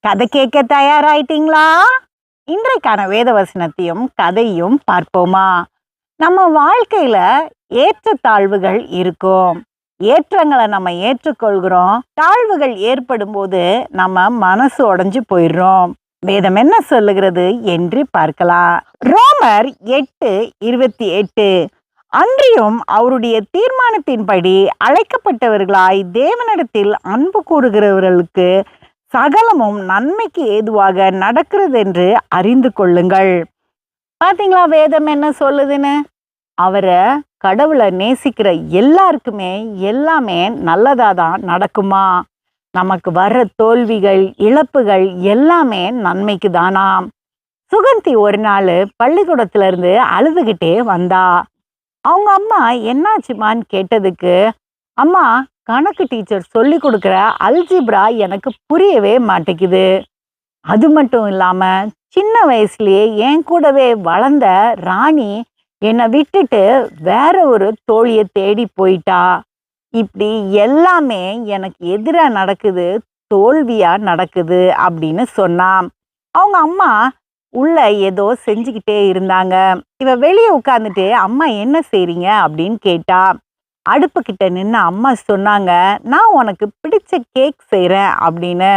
கதை கேட்க தயாராயிட்டீங்களா? இன்றைக்கான வேத வசனத்தையும் கதையும் பார்ப்போமா? நம்ம வாழ்க்கையில ஏற்றத்தாழ்வுகள் இருக்கும். ஏற்றங்களை நம்ம ஏற்றுக்கொள்கிறோம். தாழ்வுகள் ஏற்படும் போது நம்ம மனசு உடைஞ்சு போயிடுறோம். வேதம் என்ன சொல்லுகிறது என்று பார்க்கலாம். ரோமர் எட்டு இருபத்தி எட்டு. அன்றியும் அவருடைய தீர்மானத்தின்படி அழைக்கப்பட்டவர்களாய் தேவனிடத்தில் அன்பு கூறுகிறவர்களுக்கு சகலமும் நன்மைக்கு ஏதுவாக நடக்கிறது என்று அறிந்து கொள்ளுங்கள். பாத்தீங்களா வேதம் என்ன சொல்லுதுன்னு? அவரை கடவுளை நேசிக்கிற எல்லாருக்குமே எல்லாமே நல்லதாக தான் நடக்குமா? நமக்கு வர்ற தோல்விகள் இழப்புகள் எல்லாமே நன்மைக்கு தானாம் சுகந்தி ஒரு நாள் பள்ளிக்கூடத்துலேருந்து அழுதுகிட்டே வந்தா. அவங்க அம்மா என்னாச்சுமான்னு கேட்டதுக்கு அம்மா கணக்கு டீச்சர் சொல்லி கொடுக்குற அல்ஜிப்ரா எனக்கு புரியவே மாட்டேங்குது. அது மட்டும் இல்லாமல் சின்ன வயசுலேயே என் கூடவே வளர்ந்த ராணி என்னை விட்டுட்டு வேற ஒரு தோழியை தேடி போயிட்டா. இப்படி எல்லாமே எனக்கு எதிராக நடக்குது தோல்வியாக நடக்குது அப்படின்னு சொன்னான். அவங்க அம்மா உள்ள ஏதோ செஞ்சுக்கிட்டே இருந்தாங்க. இவ வெளியே உட்காந்துட்டு அம்மா என்ன செய்றீங்க? அப்படின்னு கேட்டா அடுப்பு கிட்ட நின்று அம்மா சொன்னாங்க நான் உனக்கு பிடிச்ச கேக் செய்கிறேன் அப்படின்னு.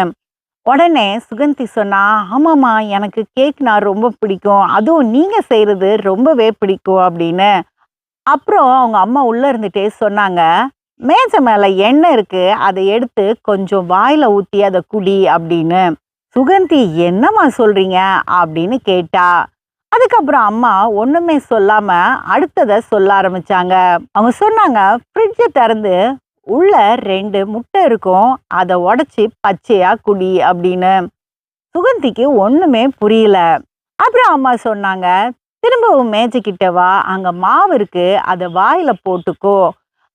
உடனே சுகந்தி சொன்னா ஆமாம்மா எனக்கு கேக்னா ரொம்ப பிடிக்கும். அதுவும் நீங்கள் செய்கிறது ரொம்பவே பிடிக்கும் அப்படின்னு. அப்புறம் அவங்க அம்மா உள்ளே இருந்துகிட்டே சொன்னாங்க மேஜை மேலே எண்ணெய் இருக்குது அதை எடுத்து கொஞ்சம் வாயில் ஊற்றி அதை குடி அப்படின்னு. சுகந்தி என்னம்மா சொல்கிறீங்க அப்படின்னு கேட்டா அதுக்கப்புறம் அம்மா ஒண்ணுமே சொல்லாம அடுத்ததை சொல்ல ஆரம்பிச்சாங்க. அவங்க சொன்னாங்க ஃப்ரிட்ஜை திறந்து உள்ள ரெண்டு முட்டை இருக்கும் அதை உடச்சி பச்சையா குடி அப்படின்னு. சுகந்திக்கு ஒண்ணுமே புரியல. அப்புறம் அம்மா சொன்னாங்க திரும்பவும் மேஜைக்கிட்ட வா அங்க மாவு இருக்கு அதை வாயில போட்டுக்கோ.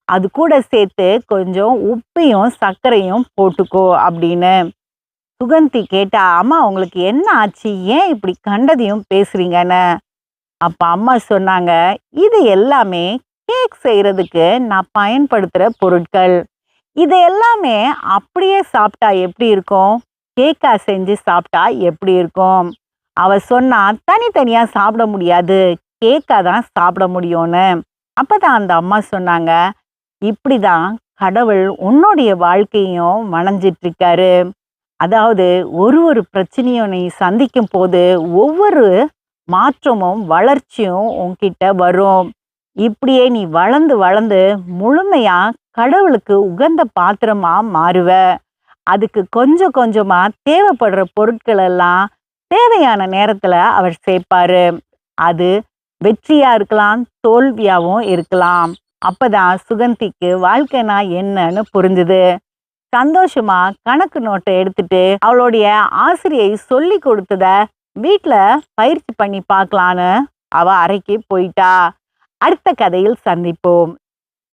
அது கூட சேர்த்து கொஞ்சம் உப்பையும் சர்க்கரையும் போட்டுக்கோ அப்படின்னு. சுகந்தி கேட்டா அம்மா உங்களுக்கு என்ன ஆச்சு? ஏன் இப்படி கண்டதையும் பேசுறீங்கன்னு? அப்ப அம்மா சொன்னாங்க இது எல்லாமே கேக் செய்யறதுக்கு நான் பயன்படுத்துற பொருட்கள். இது எல்லாமே அப்படியே சாப்பிட்டா எப்படி இருக்கும்? கேக்கா செஞ்சு சாப்பிட்டா எப்படி இருக்கும்? அவ சொன்னா தனித்தனியா சாப்பிட முடியாது. கேக்கா தான் சாப்பிட முடியும்னு. அப்பதான் அந்த அம்மா சொன்னாங்க இப்படிதான் கடவுள் உன்னுடைய வாழ்க்கையும் வணைஞ்சிட்டு இருக்காரு. அதாவது ஒரு ஒரு பிரச்சனையும் நீ சந்திக்கும் போது ஒவ்வொரு மாற்றமும் வளர்ச்சியும் உன்கிட்ட வரும். இப்படியே நீ வளர்ந்து வளர்ந்து முழுமையா கடவுளுக்கு உகந்த பாத்திரமா மாறுவ. அதுக்கு கொஞ்சம் கொஞ்சமா தேவைப்படுற பொருட்கள் எல்லாம் தேவையான நேரத்துல அவர் சேர்ப்பாரு. அது வெற்றியா இருக்கலாம் தோல்வியாவும் இருக்கலாம். அப்பதான் சுகந்திக்கு வாழ்க்கைனா என்னன்னு புரிஞ்சுது. சந்தோஷமா கணக்கு நோட்டை எடுத்துட்டு அவளுடைய ஆசிரியை சொல்லி கொடுத்தத வீட்டுல பயிற்சி பண்ணி பார்க்கலான்னு அவ அறைக்கு போயிட்டா. அடுத்த கதையில் சந்திப்போம்.